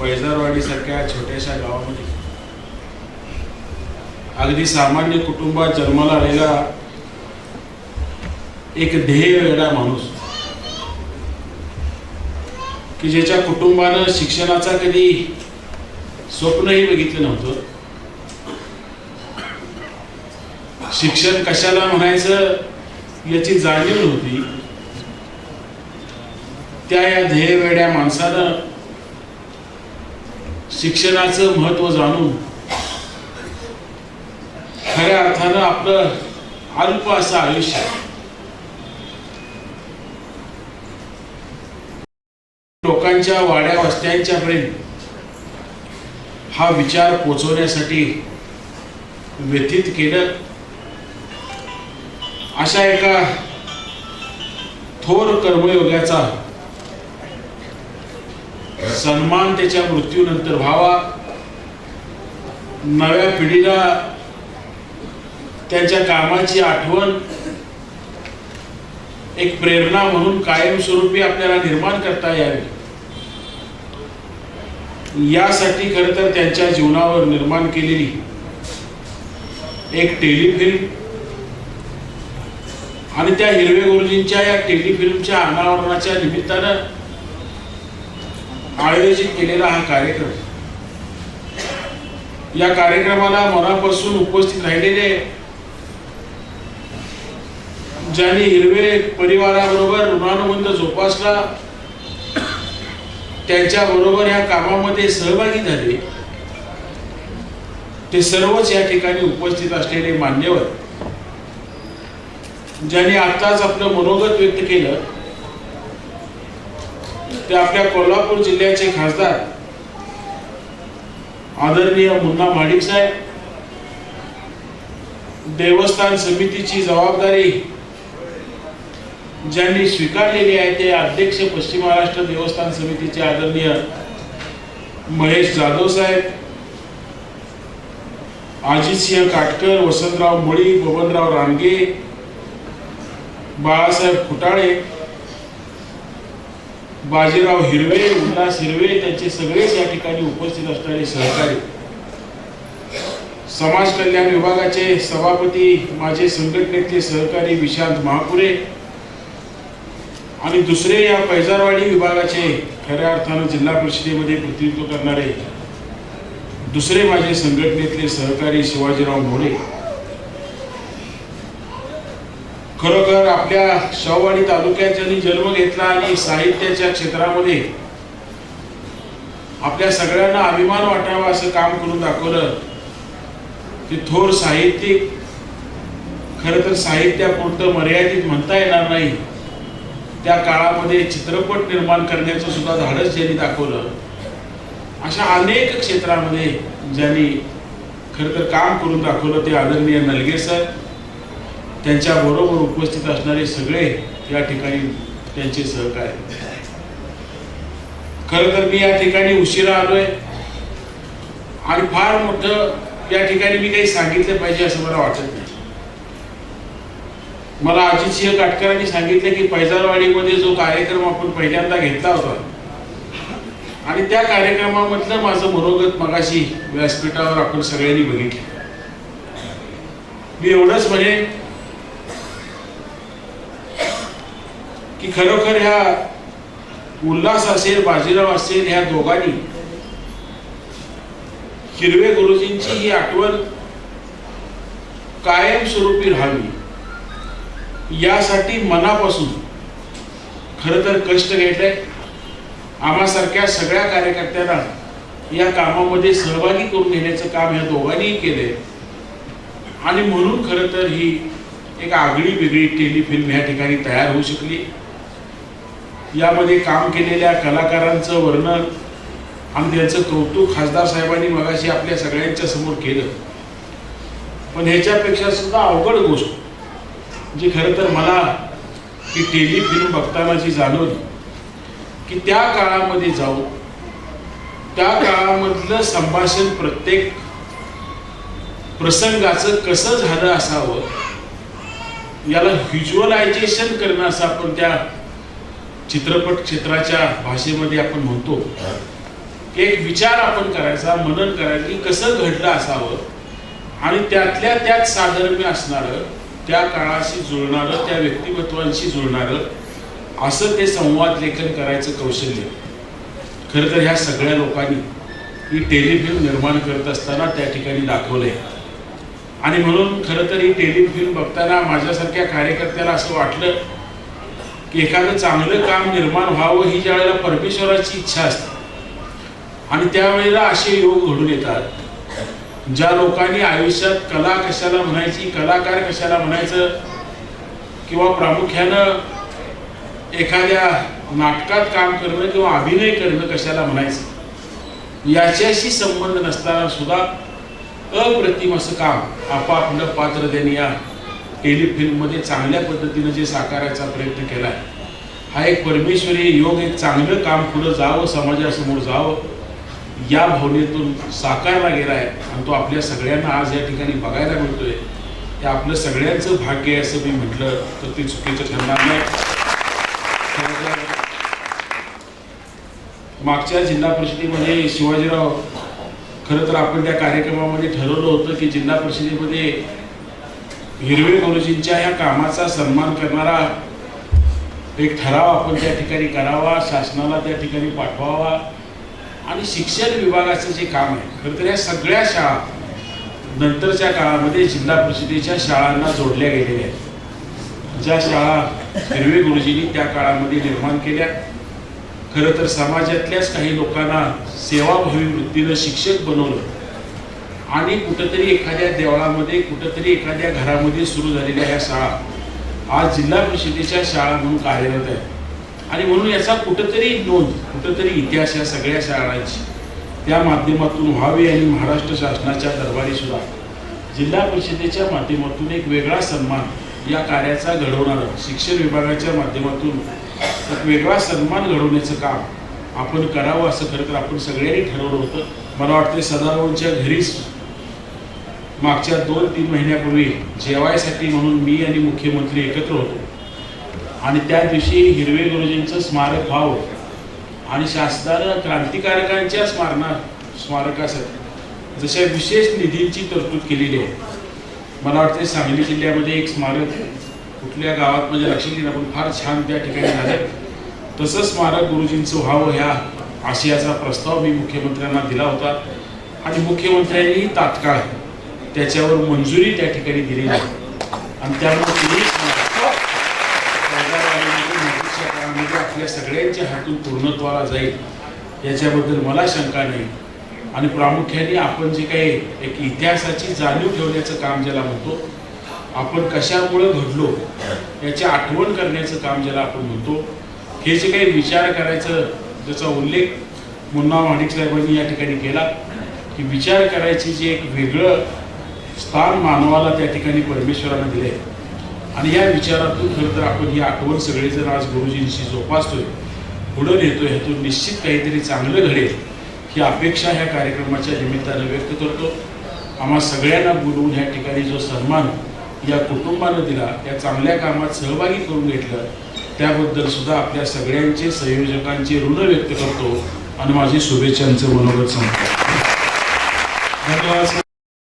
पैजारवाडीसारख्या छोट्याशा गावामध्ये. अगदी सामान्य कुटुंबात जन्माला आलेला एक ध्येय वेगळा माणूस. की ज्याच्या कुटुंबानं शिक्षणाचा कधी स्वप्नही बघितलं नव्हतं. शिक्षण कशाला म्हणायचं याची जाणीव नव्हती. त्या या ध्येयवेड्या माणसानं शिक्षणाचं महत्त्व जाणून खऱ्या अर्थानं आपलं अल्प असं आयुष्य. लोकांच्या वाड्या वस्त्यांच्या पर्यंत हा विचार पोचवण्यासाठी व्यतीत केलं. अशा एका थोर कर्मयोगाचा सन्मान त्याच्या मृत्यूनंतर व्हावा. नव्या पिढीला त्यांच्या कामाची आठवण एक प्रेरणा म्हणून कायमस्वरूपी आपल्याला निर्माण करता यावी. यासाठी खरं तर त्यांच्या जीवनावर निर्माण केलेली एक टेलिफिल्म आणि त्या हिरवे गुरुजींच्या या टेलिफिल्मच्या अनावरणाच्या निमित्तानं आयोजित केलेला हा कार्यक्रम. या कार्यक्रमाला मनापासून उपस्थित राहिलेले ज्यांनी हिरवे परिवाराबरोबर ऋणानुबंध जोपासला त्यांच्या बरोबर या कामामध्ये सहभागी झाले. ते सर्वच या ठिकाणी उपस्थित असलेले मान्यवर ज्यांनी आताच आपलं मनोगत व्यक्त केलं. ते आपल्या कोल्हापूर जिल्ह्याचे खासदार. आदरणीय मुन्ना माडिक साहेब. देवस्थान समितीची जबाबदारी ज्यांनी स्वीकारलेली आहे ते अध्यक्ष पश्चिम महाराष्ट्र देवस्थान समितीचे आदरणीय महेश जाधव साहेब. अजितसिंह काटकर वसंतराव मुळी बबनराव रानगे बाळासाहेब फुटाळे बाजीराव हिरवे उल्हास हिरवे त्यांचे सगळेच या ठिकाणी उपस्थित असणारे सहकारी. समाज कल्याण विभागाचे सभापती माझे संघटनेतले सहकारी विशांत महापुरे आणि दुसरे या पैजारवाडी विभागाचे खऱ्या अर्थानं जिल्हा परिषदेमध्ये प्रतिनिधित्व करणारे दुसरे माझे संघटनेतले सहकारी शिवाजीराव मोरे. खरोखर आपल्या शववाडी तालुक्यात ज्यांनी जन्म घेतला आणि साहित्याच्या क्षेत्रामध्ये आपल्या सगळ्यांना अभिमान वाटावा असं काम करून दाखवलं की थोर साहित्यिक खरं तर साहित्यापुरतं मर्यादित म्हणता येणार नाही. त्या काळामध्ये चित्रपट निर्माण करण्याचं सुद्धा धाडस ज्यांनी दाखवलं अशा अनेक क्षेत्रामध्ये ज्यांनी खरं तर काम करून दाखवलं ते आदरणीय नलगे सर त्यांच्या बरोबर उपस्थित असणारे सगळे या ठिकाणी त्यांचे सहकार्य. खरं तर मी या ठिकाणी उशिरा आलोय. आणि फार मोठं या ठिकाणी मी काही सांगितलं पाहिजे असं मला वाटत नाही. मला अजितसिंह काटकरांनी सांगितलं की पैजारवाडीमध्ये जो कार्यक्रम आपण पहिल्यांदा घेतला होता आणि त्या कार्यक्रमामधलं माझं मनोगत मगाशी व्यासपीठावर आपण सगळ्यांनी बघितलं. मी एवढंच म्हणे खरोखर ह्या उल्हास असेल बाजीराव असेल ह्या दोघांनी हिरवे गुरुजींची ही आठवण कायमस्वरूपी राहावी. यासाठी मनापासून खरं तर कष्ट घेतले आम्हासारख्या सगळ्या कार्यकर्त्यांना या कामामध्ये सहभागी करून घेण्याचं काम ह्या दोघांनीही केलंय. आणि म्हणून खरं तर ही एक आगळी वेगळी टेलिफिल्म ह्या ठिकाणी तयार होऊ शकली. यामध्ये काम केलेल्या कलाकारांचं वर्णन आणि त्यांचं कौतुक खासदार साहेबांनी मगाशी आपल्या सगळ्यांच्या समोर केलं. पण ह्याच्यापेक्षा सुद्धा अवघड गोष्ट जी खरं तर मला ती टेलिफिल्म बघताना जी जाणवली की त्या काळामध्ये जाऊन त्या काळामधलं संभाषण प्रत्येक प्रसंगाचं कसं झालं असावं याला व्हिज्युअलायझेशन करणं असं आपण त्या चित्रपट क्षेत्राच्या भाषेमध्ये आपण म्हणतो एक विचार आपण करायचा मनन करायचं की कसं घडलं असावं? आणि त्यातल्या त्यात साधर्म्य असणारं त्या काळाशी जुळणारं त्या व्यक्तिमत्वांशी जुळणारं असं ते संवाद लेखन करायचं कौशल्य. खरं तर ह्या सगळ्या लोकांनी ही टेलिफिल्म निर्माण करत असताना त्या ठिकाणी दाखवलंय. आणि म्हणून खरं तर ही टेलिफिल्म बघताना माझ्यासारख्या कार्यकर्त्याला असं वाटलं की एखादं चांगलं काम निर्माण व्हावं ही ज्या वेळेला परमेश्वराची इच्छा असते. आणि त्यावेळेला असे योग घडून येतात. ज्या लोकांनी आयुष्यात कला कशाला म्हणायची कलाकार कशाला म्हणायचं किंवा प्रामुख्यानं एखाद्या नाटकात काम करणं किंवा अभिनय करणं कशाला म्हणायचं याच्याशी संबंध नसताना सुद्धा अप्रतिम असं काम आपापलं पात्र त्यांनी या टेलिफिल्ममध्ये चांगल्या पद्धतीनं जे साकारायचा प्रयत्न केला आहे हा एक परमेश्वरी योग एक चांगलं काम पुढं जावं समाजासमोर जावं या भावनेतून साकारला गेला आहे. आणि तो आपल्या सगळ्यांना आज या ठिकाणी बघायला मिळतोय. हे आपलं सगळ्यांचं भाग्य आहे असं मी म्हटलं तर ते चुकीचं ठरणार नाही. मागच्या जिल्हा परिषदेमध्ये शिवाजीराव खरं तर आपण त्या कार्यक्रमामध्ये ठरवलं होतं की जिल्हा परिषदेमध्ये हिरवे गुरुजींच्या या कामाचा सन्मान करणारा एक ठराव आपण त्या ठिकाणी करावा शासनाला त्या ठिकाणी पाठवावा आणि शिक्षण विभागाचं जे काम आहे खरं तर या सगळ्या शाळा नंतरच्या काळामध्ये जिल्हा परिषदेच्या शाळांना जोडल्या गेलेल्या आहेत. ज्या शाळा हिरवे गुरुजींनी त्या काळामध्ये निर्माण केल्या. खरं तर समाजातल्याच काही लोकांना सेवाभावी वृत्तीनं शिक्षक बनवलं. आणि कुठंतरी एखाद्या देवळामध्ये कुठंतरी एखाद्या घरामध्ये सुरू झालेल्या ह्या शाळा आज जिल्हा परिषदेच्या शाळा म्हणून कार्यरत आहेत. आणि म्हणून याचा कुठंतरी नोंद कुठंतरी इतिहास या सगळ्या शाळांची त्या माध्यमातून व्हावी आणि महाराष्ट्र शासनाच्या दरबारी सुद्धा जिल्हा परिषदेच्या माध्यमातून एक वेगळा सन्मान या कार्याचा घडवणारं शिक्षण विभागाच्या माध्यमातून एक वेगळा सन्मान घडवण्याचं काम आपण करावं असं खरं तर आपण सगळ्यांनी ठरवलं होतं. मला वाटतं सदाभाऊंच्या घरीच मागच्या दोन तीन महिन्यापूर्वी जेवायसाठी म्हणून मी आणि मुख्यमंत्री एकत्र होतो. आणि त्या दिवशी हिरवे गुरुजींचं स्मारक व्हावं आणि शासनानं क्रांतिकारकांच्या स्मारणा स्मारकासाठी जशा विशेष निधींची तरतूद केलेली आहे. मला वाटते सांगली जिल्ह्यामध्ये एक स्मारक कुठल्या गावात म्हणजे लक्षात येईल पण फार छान त्या ठिकाणी झालं. तसं स्मारक गुरुजींचं व्हावं ह्या आशयाचा प्रस्ताव मी मुख्यमंत्र्यांना दिला होता. आणि मुख्यमंत्र्यांनी तात्काळ त्याच्यावर मंजुरी त्या ठिकाणी दिलेली आहे. आणि त्यामुळे आपल्या सगळ्यांच्या हातून पूर्णत्वाला जाईल याच्याबद्दल मला शंका नाही. आणि प्रामुख्याने आपण जे काही एक इतिहासाची जाणीव ठेवण्याचं काम ज्याला म्हणतो आपण कशामुळे घडलो याची आठवण करण्याचं काम ज्याला आपण म्हणतो हे जे काही विचार करायचं ज्याचा उल्लेख मुन्ना माणिक साहेबांनी या ठिकाणी केला की विचार करायची जे एक वेगळं स्थान मानवाला त्या ठिकाणी परमेश्वरानं दिले आणि या विचारातून खरं तर आपण ही आठवण सगळेजण आज गुरुजींशी जोपासतोय पुढं नेतोय ह्यातून निश्चित काहीतरी चांगलं घडेल ही अपेक्षा ह्या कार्यक्रमाच्या निमित्तानं व्यक्त करतो. आम्हा सगळ्यांना बोलवून ह्या ठिकाणी जो सन्मान या कुटुंबानं दिला या चांगल्या कामात सहभागी करून घेतलं त्याबद्दल सुद्धा आपल्या सगळ्यांचे संयोजकांचे ऋण व्यक्त करतो. आणि माझी शुभेच्छांचं मनोगत सांगतो धन्यवाद.